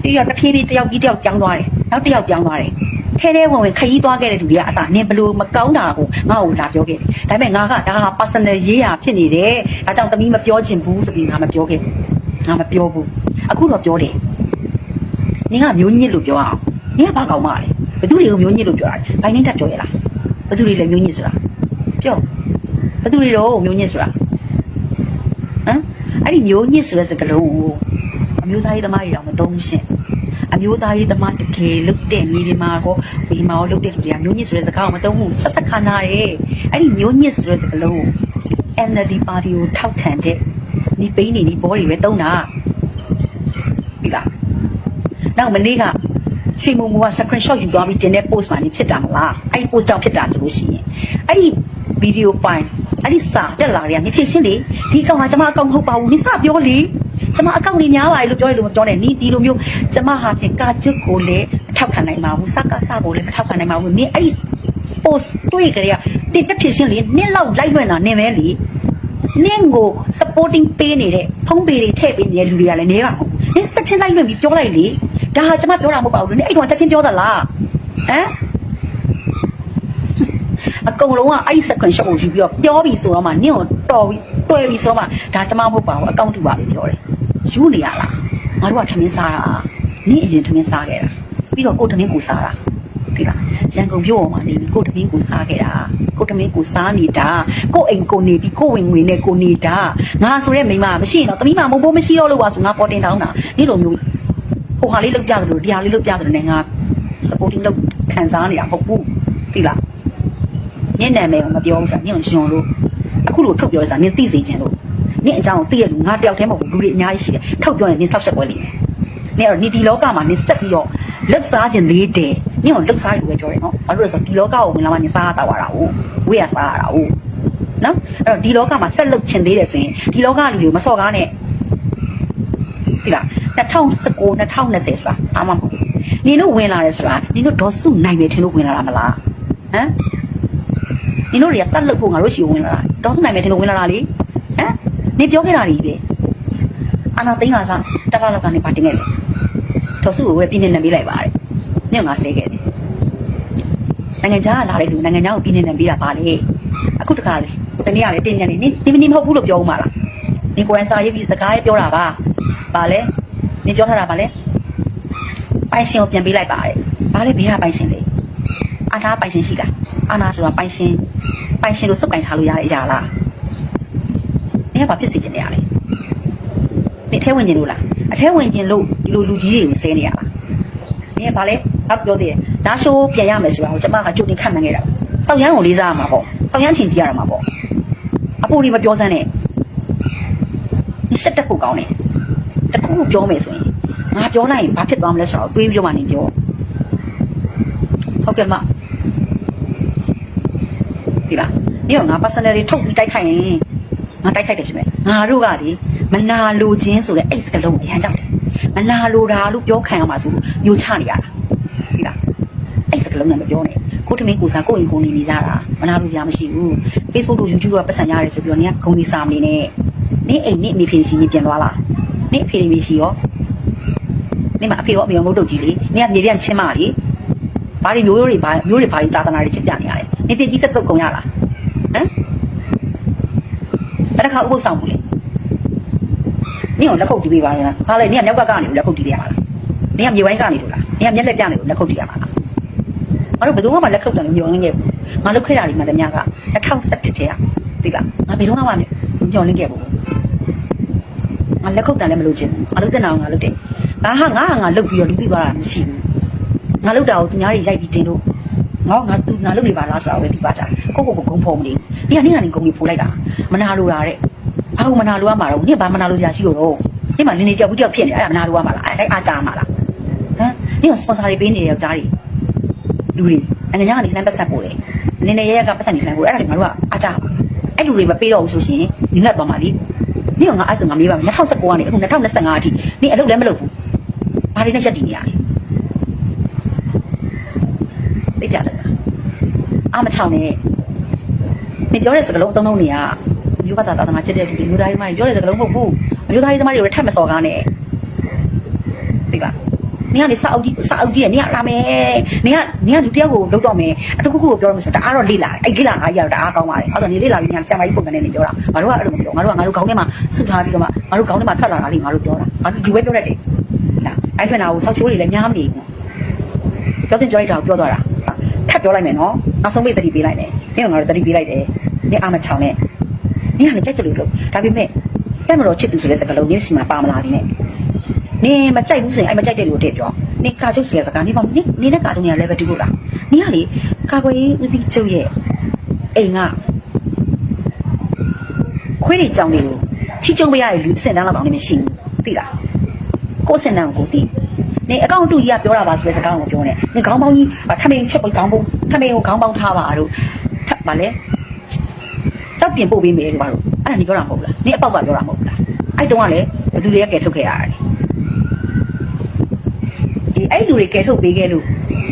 ပြီးတော့တစ်ဖြည်းဖြည်းတယောက်ကြီးတယောက်ပြောင်းသွားတယ်နောက်တစ်ယောက်ပြောင်းသွားတယ်ထဲထဲဝင်ဝင်ခရီးသွားခဲ့တဲ့လူတွေကအစနင်းဘလို့မကောင်းတာကိုငါ့ကိုလာပြောခဲ့တယ်ဒါပေမဲ့ငါကဒါက personal ရေးရာဖြစ်နေတယ်ဒါကြောင့်တမီးမပြောချင်ဘူးဆိုပြီးငါမပြောခဲ့ဘူးငါမပြောဘူးအခုတော့ပြောတယ်နင်ကမျိုးညစ်လို့ပြောအောင်နင်ကဘာကောင်မလဲဘသူတွေကိုမျိုးညစ်လို့ပြောတာလဲဘိုင်းနှင်းတက်ပြောရလားဘသူတွေလဲမျိုးညစ်ဆိုတာ ပြောဘသူတွေတော့မျိုးညစ်ဆိုတာဟမ်အဲ့ဒီမျိုးညစ်ဆိုတဲ့စကားလုံးကိုအမျိုးသားရေးသမားတွေတော့မသုံးရှင်းအမျိုးသားရေးသမားတကယ်လုတ်တဲ့ညီဒီမှာဟောဒီမှာဟောလုတ်တဲ့လူတွေကမျိုးညစ်ဆိုတဲ့စကားကိုမသုံးဘူးဆက်ဆက်ခါနာတယ်အဲ့ဒီမျိုးညစ်ဆိုတဲ့စကားလုံးကို NLD ပါတီကိုထောက်ခံတဲ့ဒီပိန်းနေဒီဘောတွေပဲသုံးတာပြီလားနောက်မနေ့ကရွှေမုံမူက screenshot ယူသွားပြီးတင်တဲ့ post မှာနေဖြစ်တာမလားအဲ့ဒီ post တောင်ဖြစ်တာဆိုလို့ရှိရင်အဲ့ဒီ video file အဲ့ဒီစာတက်လာတွေကနေဖြစ်ရှင်းလေဒီကောင်ကကျွန်မအကောင့်မဟုတ်ပါဘူးနေစပြောလေကျွန်မအကောင့်နေများပါတယ်လို့ပြောရလို့မပြောနဲ့နီးဒီလိုမျိုးကျွန်မဟာဖြင့်ကာကျွတ်ကိုလည်းမထောက်ခံနိုင်ပါဘူးစကားစကိုလည်းမထောက်ခံနိုင်ပါဘူးနင်အဲ့ဒီ post တွေ့ကြရတင်တက်ဖြစ်ရှင်းလေနင်းလောက်လိုက်လွင့်တာနင်ပဲလေနင်းကို supporting ပေးနေတဲ့ဖုံးပေတွေထည့်ပေးနေတဲ့လူတွေကလည်းနေပါဘူးနင်းစက်ချင်းလိုက်လွင့်ပြီးပြောလိုက်လေဒါဟာကျွန်မပြောတာမဟုတ်ပါဘူးနင်းအဲ့တော့ချက်ချင်းပြောသလားဟမ် အကုန်လုံးကအဲ့ဒီ screenshot ကိုယူပြီးတော့ပြောပြီးဆိုတော့မှနင်းကိုတော်ပြီးတွဲပြီးဆိုတော့မှဒါကျွန်မမဟုတ်ပါဘူးအကောင့်တူပါပဲပြောတယ်ယူနေရလားငါတို့ကထမင်းစားတာနင်းအရင်ထမင်းစားခဲ့တာပြီးတော့ကိုယ်ထမင်းကိုစားတာဒီလားရန်ကုန်မြို့ပေါ်မှာနေပြီးကိုယ်ထမင်းကိုစားခဲ့တာကိုယ်ထမင်းကိုစားနေတာကိုယ်အိမ်ကိုနေပြီးကိုယ်ဝင်ဝင်နဲ့ကိုနေတာငါဆိုတဲ့မိန်းမမရှိရင်တော့တမိမမဟုတ်ဘူးမရှိတော့လို့ပါဆိုငါပေါ်တင်တောင်းတာဒီလိုမျိုးဟိုဟာလေးလောက်ပြတယ်လို့ဒီဟာလေးလောက်ပြတယ်နဲ့ငါ supporting လောက်ခံစားနေတာမဟုတ်ဘူးဒီလား ညနေမယ်မပြောဘူးဆိုတာညွန့်ညွန့်လို့အခုလိုထုတ်ပြောရစားနင်သိစေချင်လို့နင်အကြောင်းကိုသိရလို့ငါတယောက်တည်းမဟုတ်ဘူးလူတွေအများကြီးရှိတယ်ထုတ်ပြောရင်နင်ဆောက်ချက်ပွဲလိမ့်မယ်နင်တော့ဒီဒီလောကမှာနင်ဆက်ပြီးတော့လက်စားခြင်းလေးတယ်နင်ကလက်စားလို့ပဲပြောတယ်နော်ဘာလို့လဲဆိုတော့ဒီလောကကိုဝင်လာမှနင်စားရတာဝါတာဟုတ်ဝေးရစားရတာဟုတ်နော်အဲ့တော့ဒီလောကမှာဆက်လုပ်ခြင်းသေးတယ်ဆိုရင်ဒီလောကလူတွေမစော်ကားနဲ့ဒီလား2019 2020ဆိုတာအာမမဟုတ်ဘူးနင်တို့ဝင်လာတယ်ဆိုတာနင်တို့ဒေါ်စုနိုင်မယ်ထင်လို့ဝင်လာတာမလားဟမ် နင်တို့တွေကတတ်လို့ဖို့ငါတို့ရှိဝင်လာတာတောင်းစနိုင်မယ်ထင်လို့ဝင်လာတာလေဟမ်နင်ပြောခဲ့တာကြီးပဲအာနာသိန်းကစားတက်လာလောက်ကနေပါတင်ခဲ့တယ်တော်စုကိုပဲပြင်းနေနေပေးလိုက်ပါတယ်ညငါဆဲခဲ့တယ်နိုင်ငံခြားကလာတဲ့လူနိုင်ငံခြားကိုပြင်းနေနေပေးတာပါလေအခုတခါလေတနေ့ကလေတင်းညံနေနင်ဒီမနေမဟုတ်ဘူးလို့ပြောဦးမှာလားနင်ကိုယ်တိုင်စာရေးပြီးစကားရေးပြောတာပါပါလေနင်ပြောထားတာပါလေပိုင်ရှင်ကိုပြန်ပေးလိုက်ပါတယ်ဘာလဲဘေးကပိုင်ရှင်လေအာနာပိုင်ရှင်ရှိလားအာနာဆိုတာပိုင်ရှင် ပိုင်ရှင်လို့စုပ်ကင်ထားလို့ရတဲ့အရာလား။နေကဘာဖြစ်စီကျင်နေရလဲ။နေအထဲဝင်ကျင်လို့လား။အထဲဝင်ကျင်လို့ဒီလိုလူကြီးတွေကိုဆဲနေရလား။နေကဘာလဲ။နောက်ပြောသေးတယ်။ဒါရှိုးပြန်ရမယ်ဆိုတာကိုကျမကကြိုတင်ခန့်မှန်းခဲ့တာ။စောက်ရမ်းကိုလေးစားရမှာပေါ့။စောက်ရမ်းထင်ကြည့်ရမှာပေါ့။အဖိုးဒီမပြောစမ်းနဲ့။ဒီစက်တက်ဖို့ကောင်းတယ်။တခုခုပြောမယ်ဆိုရင်ငါပြောလိုက်ရင်ဘာဖြစ်သွားမလဲဆိုတော့တွေးပြီးတော့မှနေပြော။ဟုတ်ကဲ့မ။ ဒီလားဒီတော့ငါ personal တွေထုတ်ပြီးတိုက်ခိုက်ရင်ငါတိုက်ခိုက်တယ်ဖြစ်မယ်ငါတို့ကလေမနာလိုခြင်းဆိုတဲ့အဲ့စကလုံးအရန်ကြောက်တယ်မနာလိုတာလို့ပြောခံရမှာဆိုလို့ညှို့ချနေရတာဒီလားအဲ့စကလုံးနဲ့မပြောနဲ့ကိုတမင်းကိုစားကိုရင်ကိုနေနေကြတာမနာလိုစရာမရှိဘူး Facebook တို့ YouTube တို့ကပတ်စံရတယ်ဆိုပြီးတော့နင်ကဂုံဒီစာမနေနဲ့နင်အိမ်နင်အမေဖေရှင်ကြီးပြန်သွားလားနင်အဖေမေရှိရောနင်မအဖေရောအမေရောငုတ်တုတ်ကြီးလေနင်ကမြေပြန်ချင်းမလေဘာတွေမျိုးရိုးတွေဘာမျိုးတွေဘာတွေသာသနာတွေချစ်ပြနေရတ ယ်နင်ပြကြီးစက်တုတ်ကုန်ရလားဟမ်ဘယ်တစ်ခါဥပုသ်ဆောင်ဘူးလေနင်ကလက်ခုပ်တီးပေးပါလားဘာလဲနင်ကမြောက်ကကနေလက်ခုပ်တီးရမှာလားနင်ကမြေဝိုင်းကနေလို့လားနင်ကမျက်လက်ပြနေလို့လက်ခုပ်တီးရမှာလားငါတို့ဘယ်သူမှလက်ခုပ်တယ်လို့မျောလင်းခဲ့ဘူးငါလုပ်ခဲ့တာဒီမှာတည်းများက2017တည်းကသိလားငါဘယ်တော့မှမျောလင်းခဲ့ဘူးငါလက်ခုပ်တယ်လည်းမလုပ်ချင်ဘူးငါလုပ်တဲ့နာငါလုပ်တယ်ဒါဟာငါဟာငါလုပ်ပြီးတော့လူသိသွားတာမရှိဘူးငါလုပ်တာကိုသူများတွေရိုက်ပြီးတင်လို့ ငါငါသူငါလုပ်နေပါလားဆိုတာကိုပဲသိပါကြကိုကိုကိုဂုံဖုံမနေဒီကနေ့ကနေဂုံကြီးဖိုးလိုက်တာမနာလိုတာတဲ့ဘာလို့မနာလိုရမှာတော့နင်ဘာမနာလိုကြရှိလို့တော့ဒီမှာနင်းနေတယောက်ဘူးတယောက်ဖြစ်နေအဲ့ဒါမနာလိုရမှာလားအဲ့အားကြမှာလားဟမ်နင်ကစပွန်ဆာတွေပေးနေတယ်ယောက်ျားတွေလူတွေအနေညာကနေလမ်းပတ်ဆက်ပို့တယ်နင်းနေရရကပတ်ဆက်နေလမ်းပို့အဲ့ဒါတွေငါတို့ကအားကြအဲ့လူတွေမပေးတော့ဘူးဆိုရှင်နင်ကသွားမှာလीနင်ကငါအဲ့ဆိုငါမေးပါမယ်2019ကနေအခု2025အထိနင်အလုပ်လည်းမလုပ်ဘူးဘာတွေနဲ့ချက်တည်နေရလဲသိကြတယ်လား အာမချောင်နဲ့နေပြောတဲ့စကားလုံးအသုံးလုံးတွေကမျိုးဘာသာသာသနာချစ်တဲ့လူတွေမျိုးသားကြီးမတွေပြောတဲ့စကားလုံးမဟုတ်ဘူးအမျိုးသားကြီးသမားတွေကိုလည်းထပ်မစော်ကားနဲ့သိပါနင်ကနေစာအုပ်ကြီးစာအုပ်ကြီးနဲ့နင်ကလာမယ်နင်ကနင်ကလူတယောက်ကိုလုပ်တော့မယ်အတခုခုကိုပြောရမယ်ဆိုတော့တအားတော့လေ့လာတယ်အဲ့လေ့လာအားရတော့တအားကောင်းပါတယ်အဲ့တော့နင်လေ့လာပြီးနင်ကဆရာမကြီးပုံစံနဲ့နေပြောတာငါတို့ကအဲ့လိုမပြောငါတို့ကငါတို့ခေါင်းထဲမှာစုထားပြီးတော့မှငါတို့ခေါင်းထဲမှာထွက်လာတာလေးငါတို့ပြောတာငါတို့ဒီဝဲပြောတတ်တယ်လားအဲ့ထွက်တာကိုစောက်ချိုးတွေလည်းများမနေဘူးပြောတင်ပြောလိုက်တာကိုပြောသွားတာ ထပ်ပြောလိုက်မယ်နော်နောက်ဆုံးပိတ်တတိပေးလိုက်တယ်နင်ကငါတို့တတိပေးလိုက်တယ်နင်အာမချောင်နဲ့နင်ကလည်းကြိုက်တယ်လို့လို့ဒါပေမဲ့အဲ့မလို့ချစ်သူဆိုတဲ့စကားလုံးနင်စီမှာပါမလာသေးနဲ့နေမကြိုက်ဘူးဆိုရင်အဲ့မကြိုက်တဲ့လူကိုတည့်ပြောနေကာချုပ်ဆိုတဲ့စကားနေပါနေနေတဲ့ကာချုပ်နေရလဲပဲတူလို့လားနေကလေကာကွယ်ရေးဦးစီးချုပ်ရဲ့အိမ်ကခွေးတွေကြောင်တွေကိုချီကျုံမရတဲ့လူအစင်တန်းလောက်တောင်နေမရှိဘူးသိလားကိုယ်စင်တန်းကိုသိ နေအကောင့်တူကြီးကပြောတာပါဆိုတဲ့စကားကိုပြောနေနေခေါင်းပေါင်းကြီးထမင်းချက်ပြီးခေါင်းပေါင်းထမင်းကိုခေါင်းပေါင်းထားပါတို့ထပ်ပါလေတောက်ပြင်ပို့ပေးမယ်တို့ပါတို့အဲ့ဒါနေပြောတာမဟုတ်လားနေအပေါက်ကပြောတာမဟုတ်လားအဲ့တုန်းကလည်းဘယ်သူတွေကကယ်ထုတ်ခဲ့ရတယ်ဒီအဲ့လူတွေကယ်ထုတ်ပေးခဲ့လို့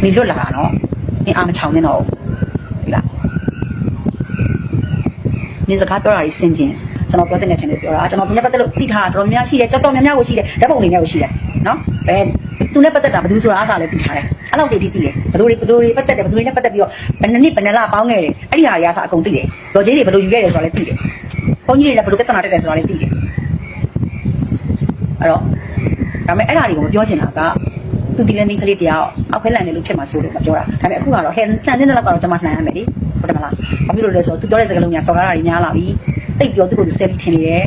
နေလွတ်လာတာနော်နင်အာမချောင်နေတော့ဒီလားနင်စကားပြောတာကြီးစင်ကျင်ကျွန်တော်ပြောတဲ့နေချင်းတွေပြောတာကျွန်တော်သူနဲ့ပတ်သက်လို့သိထားတာတော်တော်များများရှိတယ်တော်တော်များများကိုရှိတယ်ဓာတ်ပုံတွေနဲ့ကိုရှိတယ်နော်အဲ သူနဲ့ပတ်သက်တာဘယ်သူဆိုတာအားစားလဲသိထားတယ်အဲ့လောက်တည်းသိတယ်ဘယ်သူတွေဘယ်သူတွေပတ်သက်တယ်ဘယ်သူတွေနဲ့ပတ်သက်ပြီးတော့ဘယ်နှစ်နှစ်ဘယ်နှစ်လပေါင်းခဲ့တယ်အဲ့ဒီဟာတွေအားစားအကုန်သိတယ်ဒေါ်ကြီးတွေဘယ်လိုယူခဲ့တယ်ဆိုတာလည်းသိတယ်ဘုန်းကြီးတွေလည်းဘယ်လိုပြဿနာတက်တယ်ဆိုတာလည်းသိတယ်အဲ့တော့ဒါပေမဲ့အဲ့ဒါတွေကိုမပြောချင်တာကသူဒီလည်းမိန်းကလေးတရားအောက်ခဲလန်နေလို့ဖြစ်မှာဆိုလို့မပြောတာဒါပေမဲ့အခုကတော့ဟဲ့ဆန်တဲ့လောက်ကတော့ကျွန်မနှံရမယ်လေဟုတ်တယ်မလားဘာဖြစ်လို့လဲဆိုတော့သူပြောတဲ့စကားလုံးညာစော်ကားတာကြီးများလာပြီတိတ်ပြောသူ့ကိုစက်ပြီးထင်နေတယ်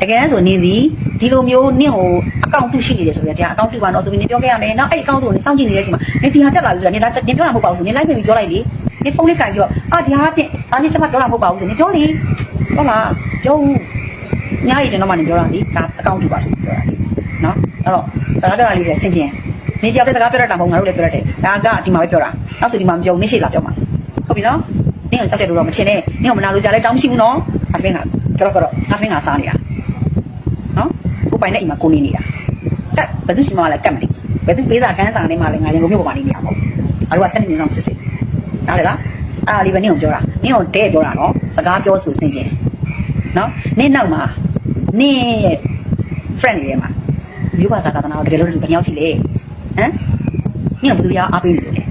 တကယ်ဆိုနေသည်ဒီလိုမျိုးနင့်ဟိုအကောင့်တူရှိနေတယ်ဆိုရင်တရားအကောင့်တူပါတော့ဆိုပြီးနေပြောခဲ့ရမယ်နောက်အဲ့ဒီအကောင့်တူကိုနေစောင့်ကြည့်နေတဲ့အချိန်မှာနေဒီဟာတက်လာပြီဆိုတာနေလာနေပြောတာမဟုတ်ပါဘူးဆိုနေလိုက်ပြင်ပြီးပြောလိုက်လေနေဖုန်းလေးကင်ပြောအာဒီဟာဖြင့်အာနေကျွန်မပြောတာမဟုတ်ပါဘူးဆိုနေပြောလေဟုတ်လားပြောဦးညာရီကျွန်တော်မှနေပြောတာလေဒါအကောင့်တူပါဆိုပြောတာလေနော်အဲ့တော့စကားပြောတာလေးတွေဆင်ကျင်နေကြောက်တဲ့စကားပြောတတ်တာမဟုတ်ငါတို့လည်းပြောတတ်တယ်ဒါကဒီမှာပဲပြောတာနောက်ဆိုဒီမှာမပြောနေရှိလာပြောမှာဟုတ်ပြီနော်နင်ကကြောက်တဲ့လူတော့မထင်နဲ့နင်ကမနာလို့ကြလဲတောင်းမရှိဘူးနော်အပင်းကကြောက်ကြောက်ငါပင်းကစားနေတာနော် ကိုပိုင်တဲ့အိမ်မှာကိုနေနေတာကတ်ဘယ်သူရှိမှလည်းကတ်မနေဘယ်သူပေးစာကန်းစာနဲ့မှလည်းငါရင်ကိုမြို့ပေါ်မှာနေနေတာမဟုတ်ငါတို့ကစနေနေ့အောင်စစ်စစ်နားလေလားအားလေးပဲနင်ကိုပြောတာနင်ကိုတဲပြောတာနော်စကားပြောဆိုစင်ကျင်နော်နင်နောက်မှာနင်ရဲ့ friend တွေထဲမှာမြို့ဘာသာသာသနာကိုတကယ်လို့ဘယ်ရောက်ရှိလဲဟမ်နင်ကဘယ်သူများအားပေးနေလို့လဲ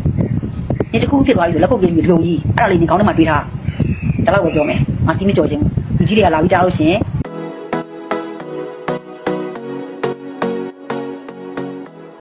နင်တခုဖြစ်သွားပြီဆိုလက်ခုပ်ပြေးပြီးလုံကြီးအဲ့ဒါလေးနင်ကောင်းထဲမှာတွေးထားဒါတော့ကိုပြောမယ်ငါစီးမကြော်ချင်းလူကြီးတွေကလာပြီးကြားလို့ရှင်